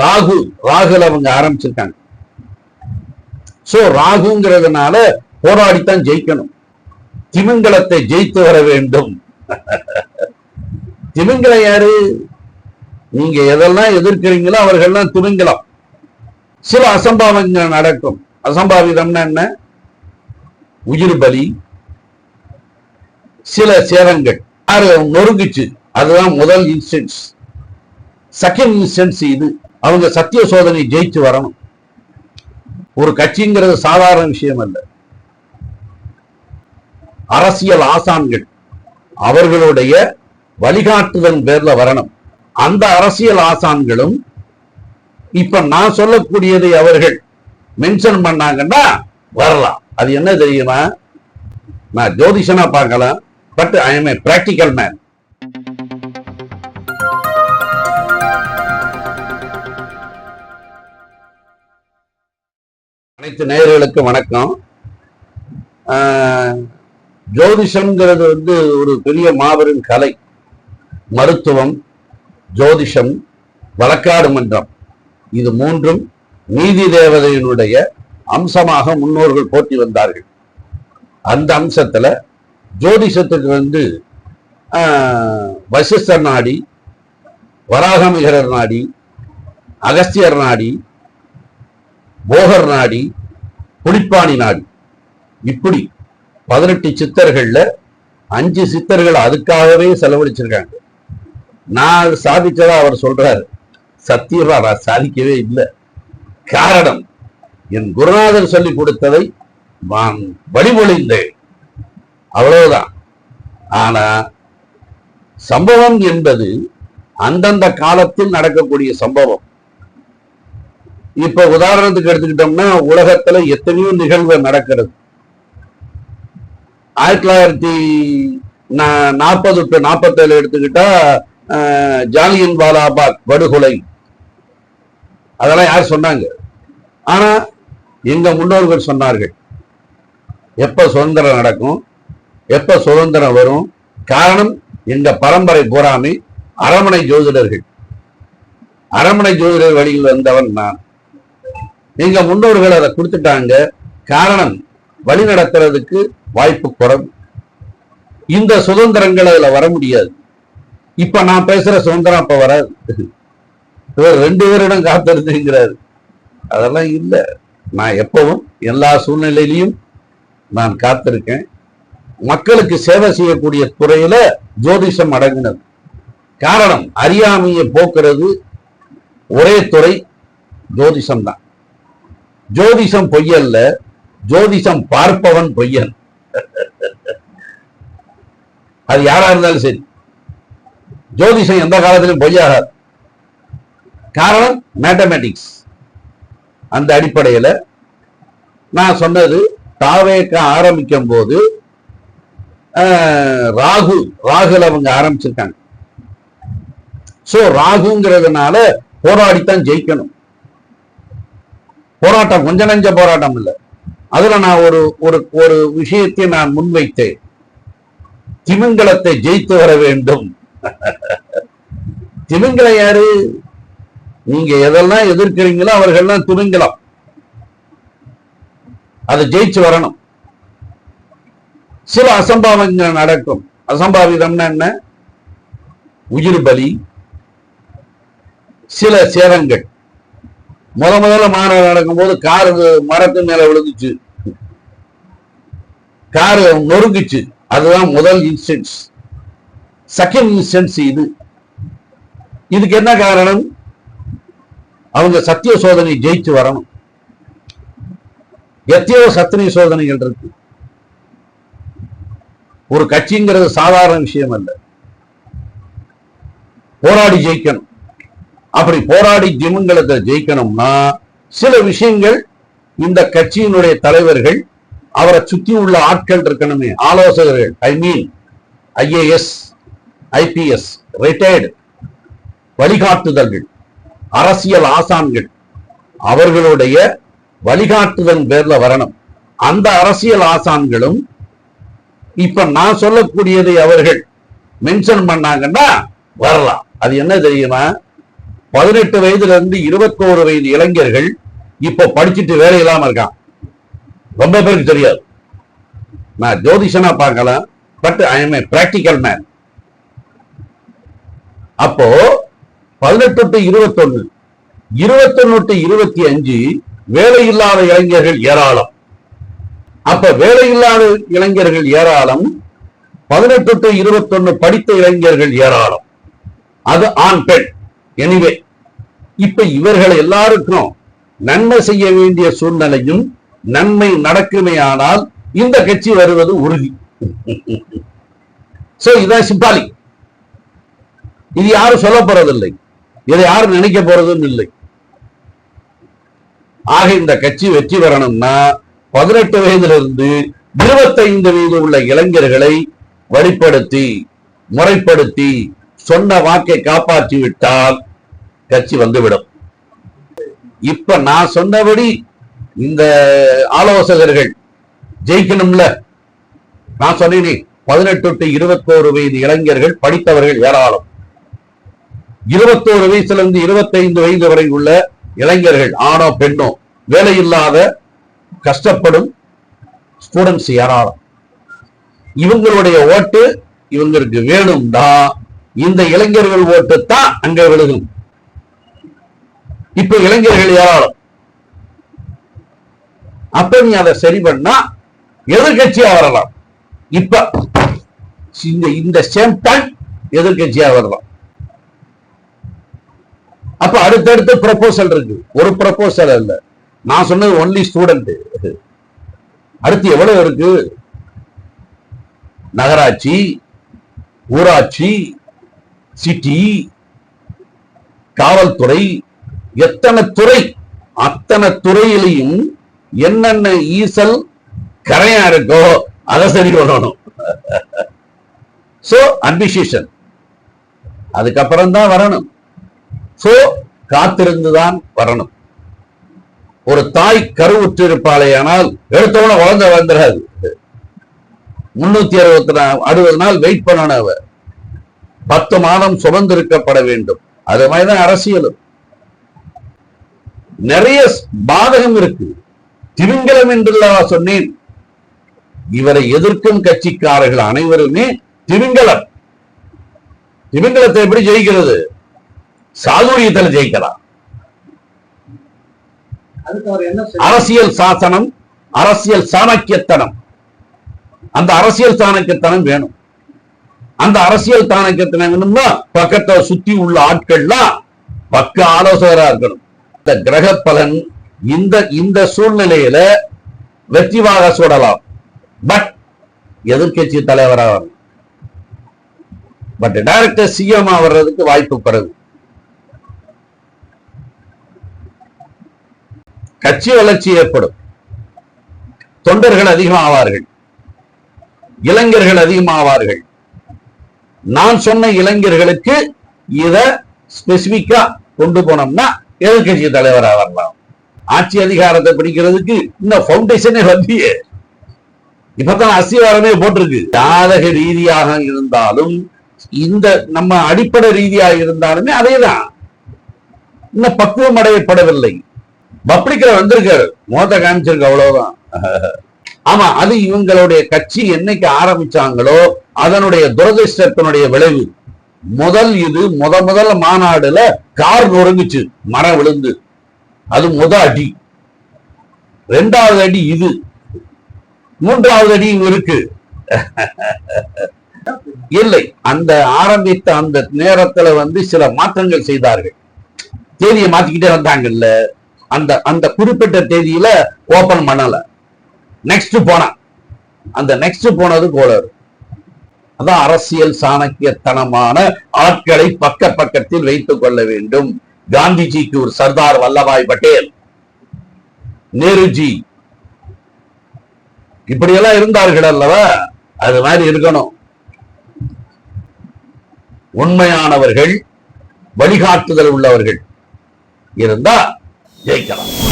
ராகு ராகுல அவங்க ஆரம்பிச்சிருக்காங்க. சோ ராகுங்கிறதுனால போராடித்தான் ஜெயிக்கணும். திமிங்கலத்தை ஜெயித்து வர வேண்டும். திமிங்கலம் யாரு? நீங்க எதெல்லாம் எதிர்க்கிறீங்களோ அவர்கள்லாம் திமிங்கலம். சில அசம்பாவிதங்கள் நடக்கும். அசம்பாவிதம்னா என்ன? உயிர் பலி சில சேதங்கள். யாரு? நொறுங்குச்சு. அதுதான் முதல் இன்ஸ்டன்ஸ் செகண்ட் இன்ஸ்டன்ஸ் இது. அவங்க சத்திய சோதனை ஜெயிச்சு வரணும். ஒரு கட்சிங்கிறது சாதாரண விஷயம் அல்ல. அரசியல் ஆசான்கள் அவர்களுடைய வழிகாட்டுதல் பேர்ல வரணும். அந்த அரசியல் ஆசான்களும் இப்ப நான் சொல்லக்கூடியதை அவர்கள் மென்ஷன் பண்ணாங்கன்னா வரலாம். அது என்ன தெரியுமா? நான் ஜோதிஷனா பார்க்கலாம். But I am a practical man அனைத்து நேயர்களுக்கு வணக்கம். ஜோதிஷம்ங்கிறது வந்து ஒரு பெரிய மாபெரும் கலை. மருத்துவம் ஜோதிஷம் வழக்காடு மன்றம். இது மூன்றும் நீதி தேவதையினுடைய அம்சமாக முன்னோர்கள் போட்டி வந்தார்கள். அந்த அம்சத்தில் ஜோதிஷத்துக்கு வந்து வசிஷ்டர் நாடி வராகமிகரர் நாடி அகஸ்தியர் நாடி போகர் நாடி புலிப்பாணி நாடு. இப்படி பதினெட்டு சித்தர்கள்ல அஞ்சு சித்தர்கள் அதுக்காகவே செலவழிச்சிருக்காங்க. நான் சாதிச்சதா அவர் சொல்றாரு. சத்தியமா நான் சாதிக்கவே இல்லை. காரணம் என் குருநாதர் சொல்லி கொடுத்ததை நான் வழிமொழிந்தேன். அவ்வளவுதான். ஆனா சம்பவம் என்பது அந்தந்த காலத்தில் நடக்கக்கூடிய சம்பவம். இப்ப உதாரணத்துக்கு எடுத்துக்கிட்டோம்னா உலகத்துல எத்தனையோ நிகழ்வு நடக்கிறது. ஆயிரத்தி தொள்ளாயிரத்தி நாற்பது டு நாற்பத்தேழு எடுத்துக்கிட்டா அஹ், ஜாலியன் வாலாபாக் படுகொலை அதெல்லாம் யார் சொன்னாங்க? ஆனா எங்க முன்னோர்கள் சொன்னார்கள். எப்ப சுதந்திரம் நடக்கும் எப்ப சுதந்திரம் வரும்? காரணம் எங்க பரம்பரை பூராமே அரமனை ஜோதிடர்கள். அரமனை ஜோதிடர் வழியில் வந்தவன் நான். எங்க முன்னோர்கள் அதை கொடுத்துட்டாங்க. காரணம் வழி நடத்துறதுக்கு வாய்ப்பு குறைவு. இந்த சுதந்திரங்கள் அதுல வர முடியாது. இப்ப நான் பேசுற சுதந்திரம் அப்ப வராது. இவர் ரெண்டு பேரிடம் காத்திருந்துங்கிறாரு. அதெல்லாம் இல்லை. நான் எப்பவும் எல்லா சூழ்நிலையிலையும் நான் காத்திருக்கேன். மக்களுக்கு சேவை செய்யக்கூடிய துறையில ஜோதிஷம் அடங்கினது. காரணம் அறியாமையை போக்குறது ஒரே துறை ஜோதிஷம் தான் ஜோதிஷம் பொய்யல்ல ஜோதிஷம் பார்ப்பவன் பொய்யன். அது யாரா இருந்தாலும் சரி. ஜோதிஷம் எந்த காலத்திலும் பொய்யாகாது. காரணம் மேத்தமேட்டிக்ஸ் அந்த அடிப்படையில நான் சொன்னது தாவேக்க ஆரம்பிக்கும் போது ஆஹ், ராகு ராகுல அவங்க ஆரம்பிச்சிருக்காங்க. சோ ராகுங்கிறதுனால போராடித்தான் ஜெயிக்கணும். போராட்டம் கொஞ்ச நஞ்ச போராட்டம் இல்ல. அதுல நான் ஒரு ஒரு ஒரு விஷயத்தை நான் முன்வைத்தேன். திமிங்கலத்தை ஜெயித்து வர வேண்டும். திமிங்கலம் யாரு? நீங்க எதெல்லாம் எதிர்க்கிறீங்களோ அவர்கள்லாம் திமிங்கலம். அதை ஜெயிச்சு வரணும். சில அசம்பாவங்கள் நடக்கும். அசம்பாவிதம்னா என்ன? உயிர் பலி சில சேதங்கள். முத முதல்ல மாநாடு நடக்கும்போது காரு மரத்து மேல விழுந்துச்சு. கார் நொறுங்குச்சு அதுதான் முதல் இன்ஸ்டன்ஸ் செகண்ட் இன்ஸ்டன்ஸ் இது. இதுக்கு என்ன காரணம்? அவங்க சத்திய சோதனை ஜெயிச்சு வரணும். எத்தையோ சத்திரிய சோதனைகள் இருக்கு. ஒரு கட்சிங்கிறது சாதாரண விஷயம் அல்ல. போராடி ஜெயிக்கணும். அப்படி போராடி ஜிமங்களுக்கு ஜெயிக்கணும்னா சில விஷயங்கள் இந்த கட்சியினுடைய தலைவர்கள் அவரை சுத்தி உள்ள ஆட்கள் இருக்கணுமே. ஆலோசகர்கள் I mean IAS IPS retired வழிகாட்டுதல்கள் அரசியல் ஆசான்கள் அவர்களுடைய வழிகாட்டுதல் பேர்ல வரணும். அந்த அரசியல் ஆசான்களும் இப்ப நான் சொல்லக்கூடியதை அவர்கள் மென்ஷன் பண்ணாங்கன்னா வரலாம். அது என்ன தெரியுமா? பதினெட்டு வயதுல இருந்து இருபத்தோரு வயது இளைஞர்கள் இப்போ படிச்சுட்டு வேலை இல்லாம இருக்கான் ரொம்ப பேருக்கு தெரியாது. நான் ஜோதிஷனா பார்க்கலாம் but I am a practical man அப்போ பதினெட்டு டு இருபத்தொன்னு இருபத்தொன்னு டு இருபத்தி அஞ்சு வேலை இல்லாத இளைஞர்கள் ஏராளம். அப்ப வேலை இல்லாத இளைஞர்கள் ஏராளம் பதினெட்டு டு இருபத்தொன்னு படித்த இளைஞர்கள் ஏராளம். அது ஆண் பெண். எனிவே இப்ப இவர்கள் எல்லாருக்கும் நன்மை செய்ய வேண்டிய சூழ்நிலையும் நன்மை நடக்குமே ஆனால் இந்த கட்சி வருவது உறுதி. சோ இதான் சிப்பாலி. இது யாரும் சொல்ல போறதில்லை. இதை யாரும் நினைக்க போறதும் இல்லை. ஆக இந்த கட்சி வெற்றி பெறணும்னா பதினெட்டு வயதிலிருந்து இருபத்தைந்து வயது உள்ள இளைஞர்களை வழிப்படுத்தி முறைப்படுத்தி சொன்ன வாக்கை காப்பாற்றி விட்டால் கட்சி வந்துவிடும். இப்ப நான் சொன்னபடி இந்த ஆலோசகர்கள் ஜெயிக்கணும்ல. நான் சொன்னேனே பதினெட்டு டு இருபத்தோரு வயது இளைஞர்கள் படித்தவர்கள் ஏராளம். இருபத்தோரு வயசுல இருந்து இருபத்தைந்து வயது வரை உள்ள இளைஞர்கள் ஆணோ பெண்ணோ வேலையில்லாத கஷ்டப்படும் ஸ்டூடெண்ட்ஸ் ஏராளம். இவங்களுடைய ஓட்டு இவங்களுக்கு வேணும் தான் இந்த இளைஞர்கள் ஓட்டு தான் அங்க விழுகும். இப்ப இளைஞர்கள் ஏராளம் அப்ப நீ அதை சரி பண்ணா எதிர்கட்சியா வரலாம். இப்ப இந்த இந்த சேம் டைம் எதிர்கட்சியா வரலாம். அப்ப அடுத்தடுத்து ப்ரப்போசல் இருக்கு. ஒரு ப்ரப்போசல் இல்ல நான் சொன்னது ஒன்லி ஸ்டூடெண்ட் அடுத்து எவ்வளவு இருக்கு? நகராட்சி ஊராட்சி சிட்டி காவல்துறை எத்தனை துறை அத்தனை துறையிலையும் என்னென்ன ஈசல் கரையா இருக்கோ அதை சரி பண்ணணும். சோ அட்மினிஸ்ட்ரேஷன் அதுக்கப்புறம் தான் வரணும். சோ காத்திருந்துதான் வரணும். ஒரு தாய் கருவுற்று இருப்பாளே ஆனால் எடுத்தவன வளர்ந்த வந்துடாது முன்னூத்தி அறுபத்தி அறுபது நாள் வெயிட் பண்ணணும் அவ. பத்து மாதம் சுமந்திருக்கப்பட வேண்டும். அது மாதிரிதான் அரசியலும். நிறைய பாதகம் இருக்கு. திமிங்கலம் என்றுள்ளவா சொன்னேன். இவரை எதிர்க்கும் கட்சிக்காரர்கள் அனைவருமே திமிங்கலம். திமிங்கலத்தை எப்படி ஜெயிக்கிறது? சாதுரியத்தில் ஜெயிக்கலாம். அரசியல் சாசனம் அரசியல் சாணக்கியத்தனம். அந்த அரசியல் சாணக்கியத்தனம் வேணும். அந்த அரசியல் தானக்கத்தின வேணும்னா பக்கத்தை சுத்தி உள்ள ஆட்கள்லாம் பக்க ஆலோசகரா இருக்கணும். இந்த கிரக பலன் இந்த இந்த சூழ்நிலையில வெற்றிவாக சூடலாம். பட் எதிர்க்கட்சி தலைவராக வரணும். பட் டைரக்டர் சிஎம் வர்றதுக்கு வாய்ப்பு குறைவு. கட்சி வளர்ச்சி ஏற்படும். தொண்டர்கள் அதிகமாவார்கள். இளைஞர்கள் அதிகமாவார்கள். நான் சொன்ன இளைஞர்களுக்கு இத ஸ்பெசிபிக்கா கொண்டு போனோம்னா எதிர்கட்சி தலைவரா வரலாம். ஆட்சி அதிகாரத்தை பிடிக்கிறதுக்கு இன்னும் பவுண்டேஷனே வந்தியே. இப்பதான் அஸ்திவாரமே போட்டிருக்கு. ஜாதக ரீதியாக இருந்தாலும் இந்த நம்ம அடிப்படை ரீதியாக இருந்தாலுமே அதேதான். இன்னும் பக்குவம் அடையப்படவில்லை. பப்ளிக்ல வந்திருக்காரு. மோத காமிச்சிருக்கு அவ்வளவுதான். ஆமா அது இவங்களுடைய கட்சி என்னைக்கு ஆரம்பிச்சாங்களோ அதனுடைய துரதிருஷ்டத்தினுடைய விளைவு. முதல் இது முத முதல் மாநாடுல கார் நொறுங்குச்சு மரம் விழுந்து. அது முத அடி. ரெண்டாவது அடி இது. மூன்றாவது அடி இருக்கு. இல்லை அந்த ஆரம்பித்த அந்த நேரத்துல வந்து சில மாற்றங்கள் செய்தார்கள். தேதியை மாத்திக்கிட்டே வந்தாங்கல்ல. அந்த அந்த குறிப்பிட்ட தேதியில ஓபன் பண்ணல. நெக்ஸ்ட் போனா. அந்த நெக்ஸ்ட் போனது கோளாறு. அதான் அரசியல் சாணக்கியத்தனமான ஆட்களை பக்க பக்கத்தில் வைத்துக் கொள்ள வேண்டும். காந்திஜிக்கு ஒரு சர்தார் வல்லபாய் பட்டேல் நேருஜி இப்படியெல்லாம் இருந்தார்கள் அல்லவா? அது மாதிரி இருக்கணும். உண்மையானவர்கள் வழிகாட்டுதல் உள்ளவர்கள் இருந்தா ஜெயிக்கலாம்.